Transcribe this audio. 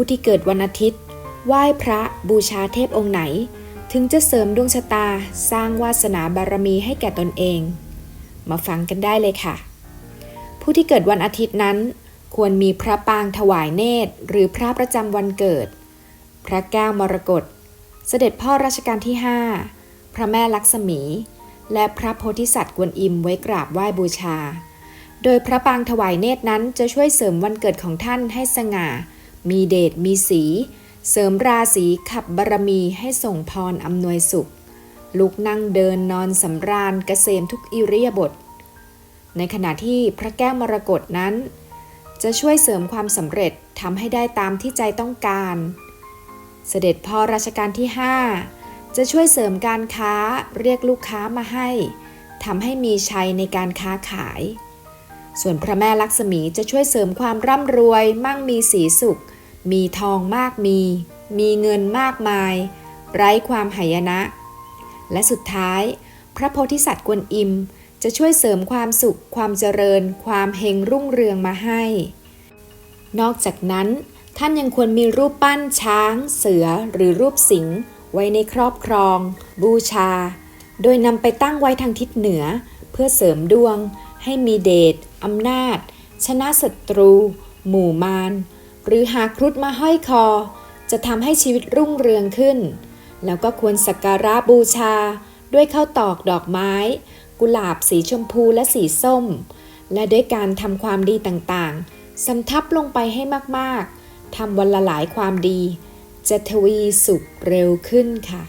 ผู้ที่เกิดวันอาทิตย์ ไหว้พระบูชาเทพองค์ไหน ถึงจะเสริมดวงชะตาสร้างวาสนาบารมีให้แก่ตนเอง มาฟังกันได้เลยค่ะ ผู้ที่เกิดวันอาทิตย์นั้น ควรมีพระปางถวายเนตร หรือพระประจำวันเกิด พระแก้วมรกตเสด็จพ่อรัชกาลที่ 5 พระแม่ลักษมี และพระโพธิสัตว์กวนอิมไว้กราบไหว้บูชา โดยพระปางถวายเนตรนั้นจะช่วยเสริมวันเกิดของท่านให้สง่า มีเดชมีสี เสริมราศีขับบารมีให้ส่งพรอำนวยสุข ลุกนั่งเดินนอนสำราญเกษมทุกอิริยาบถในขณะที่พระแก้วมรกตนั้น จะช่วยเสริมความสำเร็จทำให้ได้ตามที่ใจต้องการ เสด็จพ่อรัชกาลที่ 5 จะช่วยเสริมการค้าเรียกลูกค้ามาให้ทำให้มีชัยในการค้าขาย ส่วนพระแม่ลักษมีจะช่วยเสริมความร่ำรวย มั่งมีสีสุข มีทองมากมี มีเงินมากมาย ไร้ความหายนะ และสุดท้าย พระโพธิสัตว์กวนอิม จะช่วยเสริมความสุข ความเจริญ ความเฮงรุ่งเรืองมาให้ นอกจากนั้นท่านยังควรมีรูปปั้นช้าง เสือหรือรูปสิงห์ไว้ในครอบครอง บูชา โดยนำไปตั้งไว้ทางทิศเหนือ เพื่อเสริมดวง ให้มีเดชอำนาจ ชนะศัตรู หมู่มาร หรือหาครุฑมาห้อยคอ จะทำให้ชีวิตรุ่งเรืองขึ้น แล้วก็ควรสักการะบูชา ด้วยข้าวตอกดอกไม้ กุหลาบสีชมพูและสีส้ม และด้วยการทำความดีต่างๆสำทับลงไปให้มากๆทำวันละหลายความดี จะทวีสุขเร็วขึ้นค่ะ